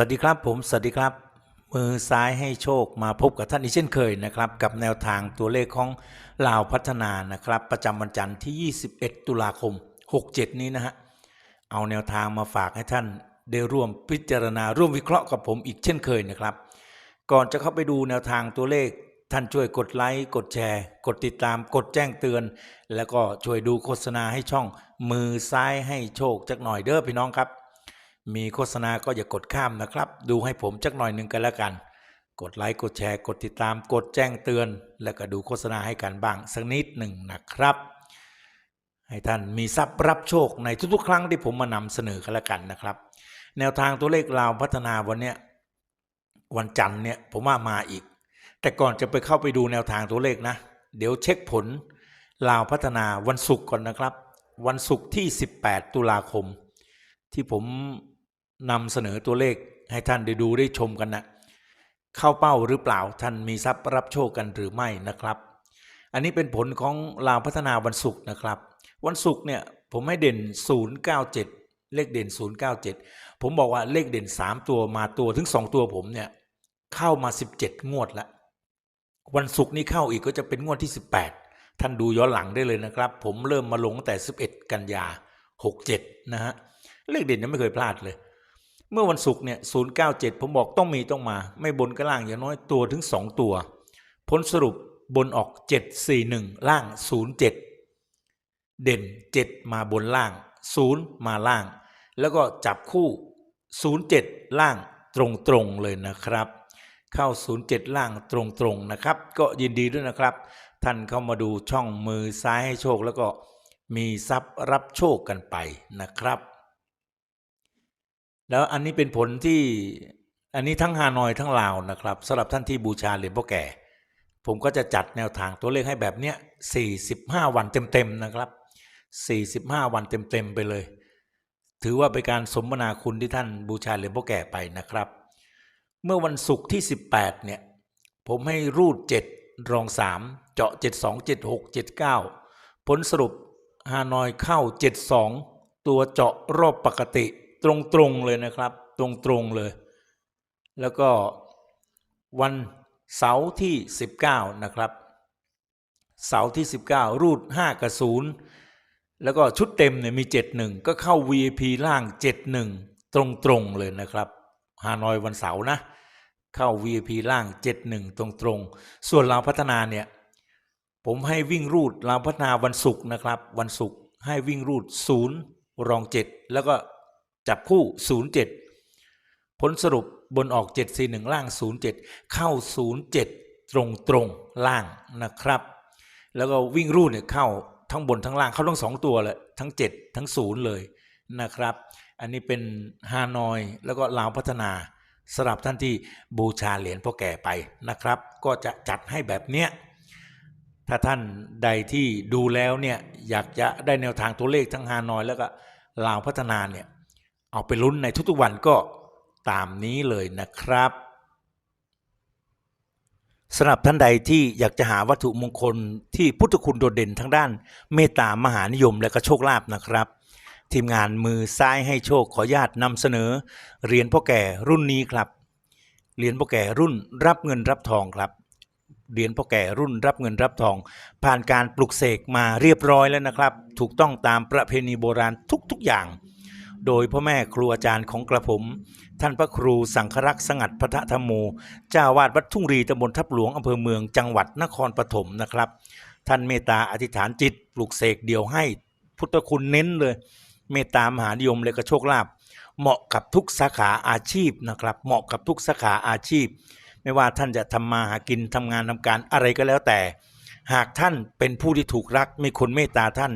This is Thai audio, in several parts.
วัสดีครับผม สวัสดีครับ มือซ้ายให้โชคมาพบกับท่านอีกเช่นเคยนะครับ กับแนวทางตัวเลขของลาวพัฒนานะครับ ประจำวันจันทร์ที่ 21 ตุลาคม 67 นี้นะฮะเอาแนวทางมาฝากให้ท่านได้ร่วมพิจารณาร่วมวิเคราะห์กับผมอีกเช่นเคยนะครับ ก่อนจะเข้าไปดูแนวทางตัวเลขท่านช่วยกดไลค์กดแชร์ กดติดตาม กดแจ้งเตือน แล้วก็ช่วยดูโฆษณาให้ช่อง มือซ้ายให้โชคจักหน่อยเด้อพี่น้องครับ มีโฆษณาก็อย่ากดข้ามนะครับ ดูให้ผมจักหน่อยหนึ่งกันแล้วกัน กดไลค์กดแชร์กดติดตามกดแจ้งเตือน แล้วก็ดูโฆษณาให้กันบ้างสักนิดหนึ่งนะครับ ให้ท่านมีทรัพย์รับโชคในทุกๆ ครั้งที่ผมมานำเสนอกันแล้วกันนะครับ แนวทางตัวเลขราวพัฒนาวันเนี้ยวันจันทร์เนี่ยผมว่ามาอีก แต่ก่อนจะไปเข้าไปดูแนวทางตัวเลขนะ เดี๋ยวเช็คผลลาวพัฒนาวันศุกร์ก่อนนะครับ วันศุกร์ที่ 18 ตุลาคม ที่ผม นำเสนอตัวเลขให้ท่านได้ดูได้ชมกันนะเข้าเป้าหรือเปล่าท่านมีทรัพย์รับโชคกันหรือไม่นะครับ อันนี้เป็นผลของลาวพัฒนาวันศุกร์นะครับ วันศุกร์เนี่ยผมให้เด่น 097 เลขเด่น 097 ผมบอกว่าเลขเด่น 3 ตัวมาตัวถึง 2 ตัวผมเนี่ยเข้ามา 17 งวดละวันศุกร์นี้เข้าอีกก็จะเป็นงวดที่ 18 ท่านดูย้อนหลังได้เลยนะครับ ผมเริ่มมาลงตั้งแต่ 11 กันยา 67 นะฮะเลขเด่นยังไม่เคยพลาดเลย เมื่อวันศุกร์เนี่ย097ผมบอกต้องมีต้องมา ไม่บนก็ล่างอย่างน้อยตัวถึง2ตัว ผลสรุปบนออก741ล่าง07เด่น7มาบนล่าง0มาล่าง แล้วก็จับคู่07ล่างตรงๆเลยนะครับ เข้า07ล่างตรงๆนะครับ ก็ยินดีด้วยนะครับ ท่านเข้ามาดูช่องมือซ้ายให้โชคแล้วก็มีทรัพย์รับโชคกันไปนะครับ แล้วอันนี้เป็นผลที่อันนี้ทั้งฮานอยทั้งลาวนะครับสำหรับท่านที่บูชาเหรียญพ่อแก่ ผมก็จะจัดแนวทางตัวเลขให้แบบเนี้ย45 วันเต็มๆนะครับ 45 วันเต็มๆไปเลย ถือว่าเป็นการสมนาคุณที่ท่านบูชาเหรียญพ่อแก่ไปนะครับ เมื่อวันศุกร์ที่ 18เนี่ยผมให้รูด 7 รอง 3 เจาะ 72 76 79 ผลสรุปฮานอยเข้า 72 ตัวเจาะรอบปกติ ตรงๆเลยนะครับ ตรงๆเลย แล้วก็วันเสาร์ที่ 19 นะครับเสาร์ที่ 19 รูด 5 กับ 0 แล้วก็ชุดเต็มเนี่ยมี 71 ก็เข้า VIP ล่าง 71 ตรงๆเลยนะครับฮานอยวันเสาร์นะ เข้า VIP ล่าง 71 ตรงๆ ส่วนเราวพัฒนาเนี่ย ผมให้วิ่งรูดเราวพัฒนาวันศุกร์นะครับ วันศุกร์ให้วิ่งรูด 0 รอง 7 แล้วก็ จับคู่ 07 ผลสรุปบนออก 741 ล่าง 07 เข้า 07 ตรงตรงล่างนะครับ แล้วก็วิ่งรูดเนี่ยเข้าทั้งบนทั้งล่างเข้าทั้งสองตัวเลยทั้ง 7 ทั้ง 0 เลยนะครับ อันนี้เป็นฮานอยแล้วก็ลาวพัฒนาสำหรับท่านที่บูชาเหรียญพ่อแก่ไปนะครับ ก็จะจัดให้แบบเนี้ยถ้าท่านใดที่ดูแล้วเนี่ยอยากจะได้แนวทางตัวเลขทั้งฮานอยแล้วก็ลาวพัฒนาเนี่ย เอาไปลุ้นในทุกๆวันก็ตามนี้เลยนะครับสำหรับท่านใดที่อยากจะหาวัตถุมงคลที่พุทธคุณโดดเด่นทางด้าน เมตตามหานิยมและก็โชคลาภนะครับ ทีมงานมือซ้ายให้โชคขอญาตนำเสนอเหรียญพ่อแก่รุ่นนี้ครับเหรียญพ่อแก่รุ่นรับเงินรับทองครับเหรียญพ่อแก่รุ่นรับเงินรับทอง ผ่านการปลุกเสกมาเรียบร้อยแล้วนะครับ ถูกต้องตามประเพณีโบราณทุกๆอย่าง โดยพ่อแม่ครูอาจารย์ของกระผม ท่านพระครูสังครักษ์สงัดพระธรรมโมเจ้าวาดวัดทุ่งรีตำบลทับหลวงอำเภอเมืองจังหวัดนครปฐมนะครับ ท่านเมตตาอธิษฐานจิตปลุกเสกเดียวให้พุทธคุณเน้นเลย เมตตามหานิยมและก็โชคลาภเหมาะกับทุกสาขาอาชีพนะครับ เหมาะกับทุกสาขาอาชีพ ไม่ว่าท่านจะทำมาหากินทำงานทำการอะไรก็แล้วแต่ หากท่านเป็นผู้ที่ถูกรักมีคนเมตตาท่าน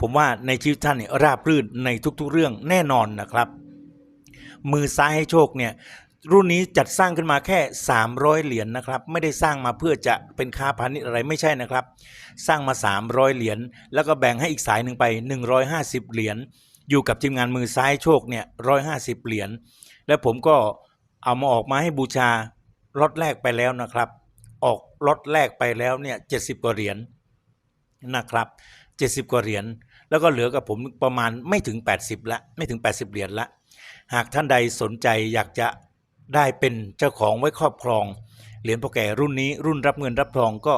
ผมว่าในชีวิตท่านเนี่ยราบรื่นในทุกๆเรื่องแน่นอนนะครับ มือซ้ายให้โชคเนี่ยรุ่นนี้จัดสร้างขึ้นมาแค่ 300 เหรียญนะครับ ไม่ได้สร้างมาเพื่อจะเป็นค้าพาณิชย์อะไรไม่ใช่นะครับ สร้างมา 300 เหรียญแล้วก็แบ่งให้อีกสายหนึ่งไป 150 เหรียญอยู่กับทีมงานมือซ้ายโชคเนี่ย150เหรียญแล้วผมก็เอามาออกมาให้บูชาล็อตแรกไปแล้วนะครับ ออกล็อตแรกไปแล้วเนี่ย70กว่าเหรียญนะครับ70กว่าเหรียญแล้วก็เหลือกับผมประมาณไม่ถึง 80ละไม่ถึง 80 เหรียญละ หากท่านใดสนใจอยากจะได้เป็นเจ้าของไว้ครอบครอง เหรียญพ่อแก่รุ่นนี้รุ่นรับเงินรับทองก็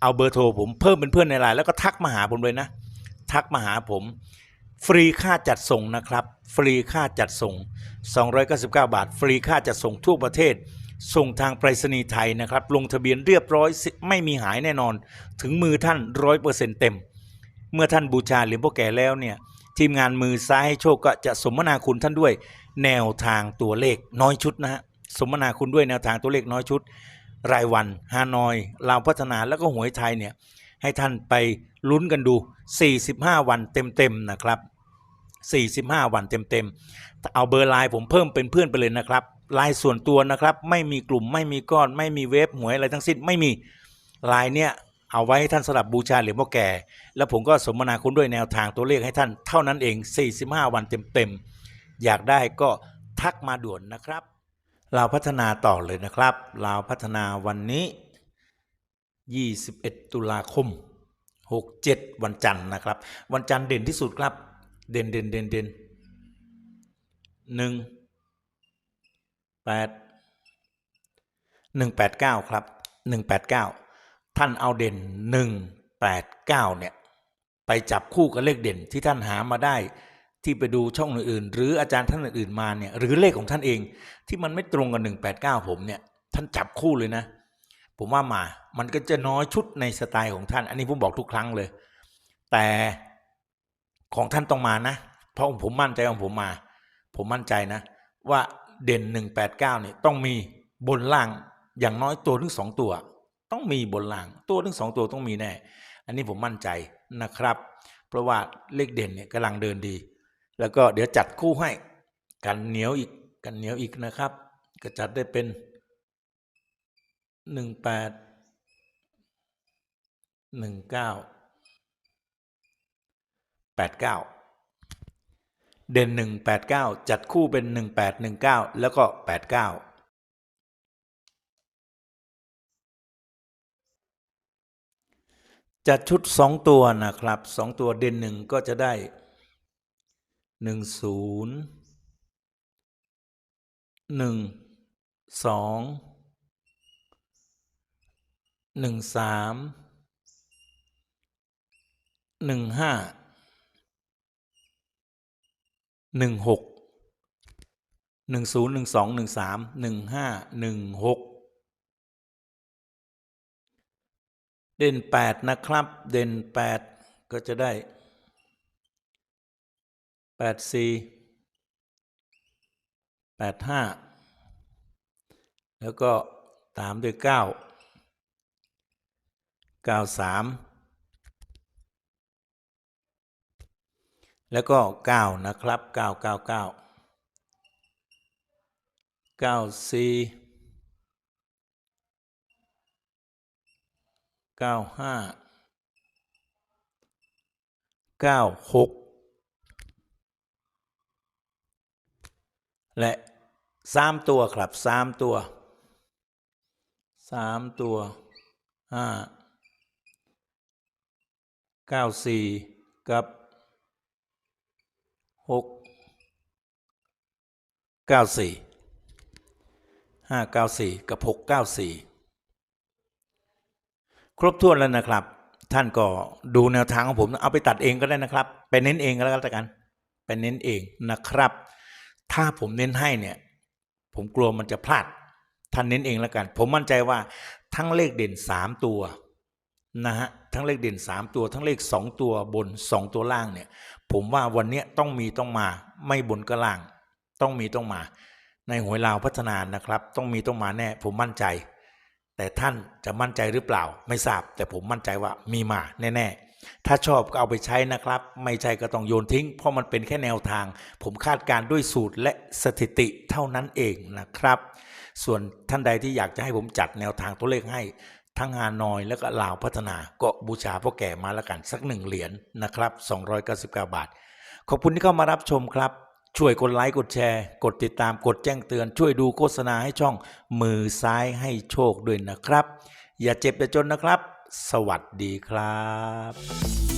เอาเบอร์โทรผมเพิ่มเป็นเพื่อนในไลน์แล้วก็ทักมาหาผมเลยนะ ทักมาหาผม ฟรีค่าจัดส่งนะครับ ฟรีค่าจัดส่ง 299 บาท ฟรีค่าจัดส่งทั่วประเทศ ส่งทางไปรษณีย์ไทยนะครับ ลงทะเบียนเรียบร้อยไม่มีหายแน่นอน ถึงมือท่านร้อยเปอร์เซ็นต์เต็ม เมื่อท่านบูชาเหรียญพ่อแก่แล้วเนี่ย ทีมงานมือซ้ายให้โชคก็จะสมนาคุณท่านด้วย แนวทางตัวเลขน้อยชุดนะฮะสมนาคุณด้วยแนวทางตัวเลขน้อยชุด รายวันฮานอยลาวพัฒนาแล้วก็หวยไทยเนี่ยให้ท่านไปลุ้นกันดู 45 วันเต็มๆนะครับ 45 วันเต็มๆเอาเบอร์ไลน์ผมเพิ่มเป็นเพื่อนไปเลยนะครับ ลน์ส่วนตัวนะครับ ไม่มีกลุ่มไม่มีก้อน ไม่มีเว็บหวยอะไรทั้งสิ้นไม่มีลน์เนี่ยเอาไว้ให้ท่านสลับบูชาหรียญพ่อแก่ แล้วผมก็สมนาคุณด้วยแนวทางตัวเลขให้ท่านเท่านั้นเอง 45 วันเต็มๆอยากได้ก็ทักมาด่วนนะครับเราพัฒนาต่อเลยนะครับเราพัฒนาวันนี้ 21 ตุลาคม 67 วันจันทร์นะครับ วันจันทร์เด่นที่สุดครับ เด่นเด่นเด่นเด่นหนึ่ง แปดหนึ่งแปดเก้าครับหนึ่งแปดเก้าท่านเอาเด่นหนึ่งแปดเก้าเนี่ย ไปจับคู่กับเลขเด่นที่ท่านหามาได้ที่ไปดูช่องอื่นๆหรืออาจารย์ท่านอื่นๆมาเนี่ยหรือเลขของท่านเองที่มันไม่ตรงกับหนึ่งแปดเก้าผมเนี่ย ท่านจับคู่เลยนะ ผมว่ามา มันก็จะน้อยชุดในสไตล์ของท่าน อันนี้ผมบอกทุกครั้งเลย แต่ของท่านต้องมานะ เพราะผมมั่นใจของผมมา ผมมั่นใจนะ ว่า เด่นหนึ่งแปดเก้าเนี่ยต้องมีบนล่างอย่างน้อยตัวถึงสองตัว ต้องมีบนล่างตัวถึงสองตัวต้องมีแน่ อันนี้ผมมั่นใจนะครับ เพราะว่าเลขเด่นเนี่ยกำลังเดินดี แล้วก็เดี๋ยวจัดคู่ให้กันเหนียวอีกกันเหนียวอีกนะครับ ก็จัดได้เป็นหนึ่งแปดหนึ่งเก้าแปดเก้า เด่นหนึ่งแปดเก้าจัดคู่เป็นหนึ่งแปดหนึ่งเก้าแล้วก็แปดเก้าจัดชุดสองตัวนะครับสองตัวเด่นหนึ่งก็จะได้หนึ่งศูนย์หนึ่งสอง หนึ่งหนึ่งห้าหนึ่งหกหนึ่งศูนย์หนึ่งสองหนึ่งสามหนึ่งห้าหนึ่งหกเด่นแปดนะครับ เด่นแปดก็จะได้แปดสี่แปดห้าแล้วก็ตามด้วยเก้าเก้าสาม แล้วก็เก้านะครับเก้าเก้าเก้าเก้าสี่เก้าห้าเก้าหกและสามตัวครับสามตัวสามตัวห้าเก้าสี่กับ หกเก้าสี่ห้าเก้าสี่กับหกเก้าสี่ครบถ้วนแล้วนะครับ ท่านก็ดูแนวทางของผมเอาไปตัดเองก็ได้นะครับ ไปเน้นเองก็แล้วกันไปเน้นเองนะครับ ถ้าผมเน้นให้เนี่ย ผมกลัวมันจะพลาดท่านเน้นเองแล้วกัน ผมมั่นใจว่าทั้งเลขเด่นสามตัว นะฮะทั้งเลขเด่นสามตัวทั้งเลขสองตัวบนสองตัวล่างเนี่ย ผมว่าวันนี้ต้องมีต้องมาไม่บนก็ล่าง ต้องมีต้องมา ในหวยลาวพัฒนานะครับ ต้องมีต้องมาแน่ผมมั่นใจ แต่ท่านจะมั่นใจหรือเปล่า ไม่ทราบ แต่ผมมั่นใจว่ามีมาแน่ๆ ถ้าชอบก็เอาไปใช้นะครับ ไม่ใช่ก็ต้องโยนทิ้ง เพราะมันเป็นแค่แนวทาง ผมคาดการด้วยสูตรและสถิติเท่านั้นเองนะครับ ส่วนท่านใดที่อยากจะให้ผมจัดแนวทางตัวเลขให้ ทั้งฮานอยแล้วก็ลาวพัฒนาก็บูชาพ่อแก่มาแล้วกันสักหนึ่งเหรียญนะครับ299 บาท ขอบคุณที่เข้ามารับชมครับ ช่วยกดไลค์กดแชร์ กดติดตามกดแจ้งเตือน ช่วยดูโฆษณาให้ช่อง มือซ้ายให้โชคด้วยนะครับ อย่าเจ็บอย่าจนนะครับ สวัสดีครับ